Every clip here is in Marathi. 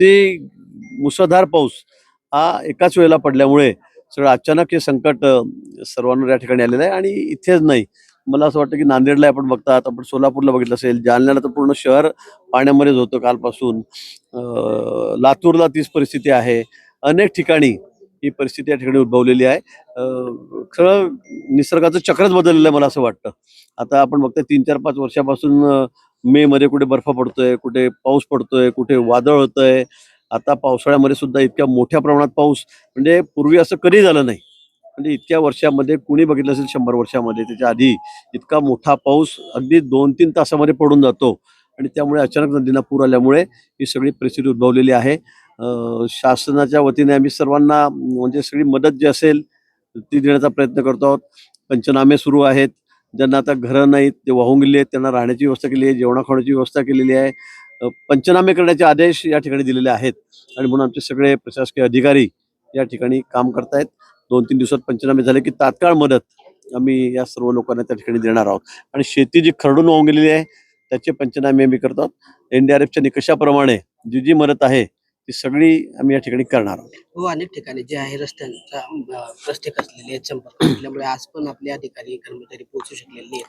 ते मुसळधार पाऊस हा एकाच वेळेला पडल्यामुळे सगळं अचानक हे संकट सर्वांवर या ठिकाणी आलेलं आहे आणि इथेच नाही. मला असं वाटतं की नांदेडला आपण बघतात आपण सोलापूरला बघितलं असेल जालन्याला तर पूर्ण शहर पाण्यामध्येच होतं कालपासून. लातूरला तीच परिस्थिती आहे. अनेक ठिकाणी ही परिस्थिती या ठिकाणी उद्भवलेली आहे. खरं निसर्गाचं चक्रच बदललेलं आहे मला असं वाटतं. आता आपण बघतोय तीन चार पाच वर्षापासून मे मध्ये कुठे बर्फ पडतोय कुठे पाऊस पडतोय कुठे वादळ होतंय. आता पावसाळ्यामध्ये सुद्धा इतक्या मोठ्या प्रमाणात पाऊस म्हणजे पूर्वी असं कधी झालं नाही. म्हणजे इतक्या वर्षामध्ये कुणी बघितलं असेल शंभर वर्षामध्ये त्याच्या आधी इतका मोठा पाऊस अगदी दोन तीन तासामध्ये पडून जातो. आणि त्यामुळे अचानक नदींना पूर आल्यामुळे ही सगळी परिस्थिती उद्भवलेली आहे. शासनाच्या वतीने आम्ही सर्वांना म्हणजे सगळी मदत जी असेल ती देण्याचा प्रयत्न करतो आहोत. पंचनामे सुरू आहेत. ज्यांना आता घरं नाहीत ते वाहून गेले आहेत त्यांना राहण्याची व्यवस्था केली आहे जेवणा खाण्याची व्यवस्था केलेली आहे. पंचनामे करण्याचे आदेश या ठिकाणी दिलेले आहेत. आणि म्हणून आमचे सगळे प्रशासकीय अधिकारी या ठिकाणी काम करतायत. दोन तीन दिवसात पंचनामे झाले की तात्काळ मदत आम्ही या सर्व लोकांना त्या ठिकाणी देणार आहोत. आणि शेती जी खरडून वाहून गेलेली आहे त्याचे पंचनामे आम्ही करतो एनडीआरएफच्या निकषाप्रमाणे जी जी मदत आहे ती सगळी आम्ही या ठिकाणी करणार आहोत. हो अनेक ठिकाणी जे आहे रस्त्यांचा अं, रस्ते खचलेले आहेत संपर्क तुटल्यामुळे आज पण आपले अधिकारी कर्मचारी पोहोचू शकलेले नाहीत.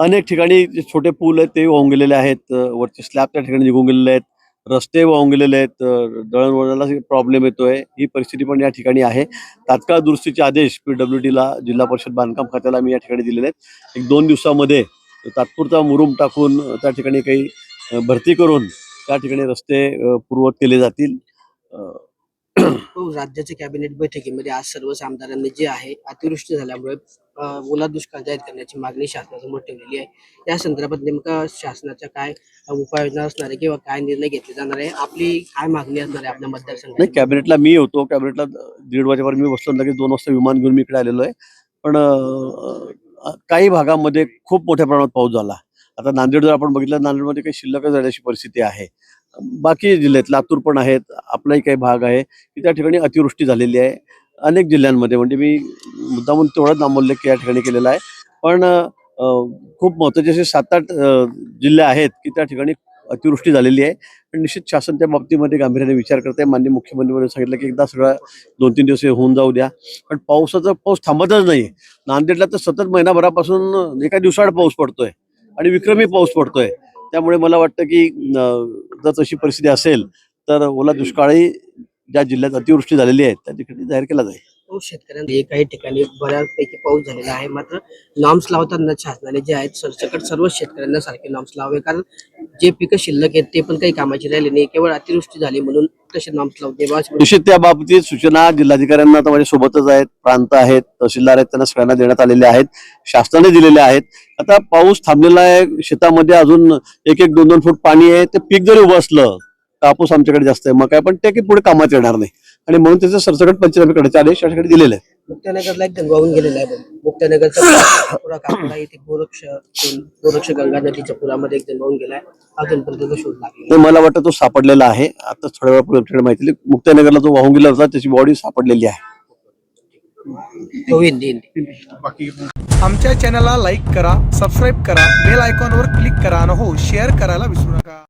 अनेक ठिकाणी जे छोटे पूल आहेत ते वाहून गेलेले आहेत अ, वरचे स्लॅब त्या ठिकाणी निघून गेलेले आहेत रस्ते वाहून गेलेले आहेत अ, दळणवळणाला प्रॉब्लेम येतोय ही परिस्थिती पण या ठिकाणी आहे. तात्काळ दुरुस्तीचे आदेश पीडब्ल्यू डीला जिल्हा परिषद बांधकाम खात्याला मी या ठिकाणी दिलेले आहेत. एक दोन दिवसामध्ये तात्पुरता मुरुम टाकून अ, त्या ठिकाणी काही अ, भरती करून त्या ठिकाणी रस्ते अ, पूर्ववत केले जातील. हो राज्याच्या कॅबिनेट बैठकीमध्ये आज सर्वच आमदारांनी जे आहे अतिवृष्टी झाल्यामुळे ओला दुष्काळ जाहीर करण्याची मागणी शासनासमोर ठेवलेली आहे. या संदर्भात नेमका शासनाच्या काय उपाययोजना असणार आहे किंवा काय निर्णय घेतले जाणार आहे? आपली काय मागणी असणार आहे आपल्या नाही मतदारसंघात कॅबिनेटला मी होतो कॅबिनेटला दीड वाजेपर्यंत मी बसलो. लगेच दोन वाजता विमान घेऊन मी इकडे आलेलो आहे. पण काही भागामध्ये खूप मोठ्या प्रमाणात पाऊस झाला. आता नांदेड जर आपण बघितलं नांदेडमध्ये काही शिल्लकच जाण्याची परिस्थिती आहे. बाकी जिल्ह्यात लातूर पण आहेत आपलाही काही भाग आहे की त्या ठिकाणी अतिवृष्टी झालेली आहे. अनेक जिल्ह्यांमध्ये म्हणजे मी मुद्दामून तेवढंच नामोल्लेख या ठिकाणी केलेला आहे. पण खूप महत्त्वाचे असे सात आठ जिल्हे आहेत की त्या ठिकाणी अतिवृष्टी झालेली आहे. पण निश्चित शासन त्या बाबतीमध्ये गांभीर्याने विचार करते माननीय मुख्यमंत्र्यांनी सांगितलं की एकदा सगळं दोन तीन दिवस हे होऊन जाऊ द्या. पण पावसाचा पाऊस थांबतच नाही नांदेडला तर सतत महिनाभरापासून एका दिवसाआड पाऊस पडतोय. आणि विक्रमी पाऊस पडतोय. त्यामुळे मला वाटतं की जर तशी परिस्थिती असेल तर ओला दुष्काळी ज्या जिल्ह्यात अतिवृष्टी झालेली आहे त्या ठिकाणी जाहीर केला जाईल. हो, शेतकऱ्यांना काही ठिकाणी बऱ्यापैकी पाऊस झालेला आहे. मात्र नॉम्स लावताना शासनाने जे आहेत सरसकट सर्व शेतकऱ्यांना सारखे नॉम्स लावावे. कारण जे पिकं शिल्लक आहेत ते पण काही कामाची राहिली नाही केवळ अतिवृष्टी झाली म्हणून तसे निश्चित त्या बाबतीत सूचना जिल्हाधिकाऱ्यांना तर माझ्या सोबतच आहेत प्रांत आहेत तहसीलदार आहेत त्यांना सगळ्यांना देण्यात आलेल्या आहेत शासनाने दिलेल्या आहेत. आता पाऊस थांबलेला आहे शेतामध्ये अजून एक एक दोन दोन फूट पाणी आहे ते पीक जरी उभं असलं कापूस आमच्याकडे जास्त आहे मग काय पण ते की पुढे कामात येणार नाही. आणि म्हणून त्याचे सरसकट पंचनामे करण्याचे आदेश शासनाकडे दिलेले आहेत. मुक्तानगरला एक गंगा वाहून गेलेला आहे बघ. मुक्तानगरचा पुरा कापला इथे गोरक्ष गोरक्ष गंगा नदीच्या पुरामध्ये एक वाहून गेलाय अजूनपर्यंत शोध लागला मला वाटतं तो सापडलेला आहे. आता थोड्या वेळापूर्वी आमच्याकडे माहिती दिली. मुक्ताईनगरला जो वाहून गेला होता त्याची बॉडी सापडलेली आहे. तो हिंदी हिंदी. आमच्या चॅनलला लाईक करा सबस्क्राईब करा बेल आयकॉनवर क्लिक करा आणि हो शेअर करायला विसरू नका.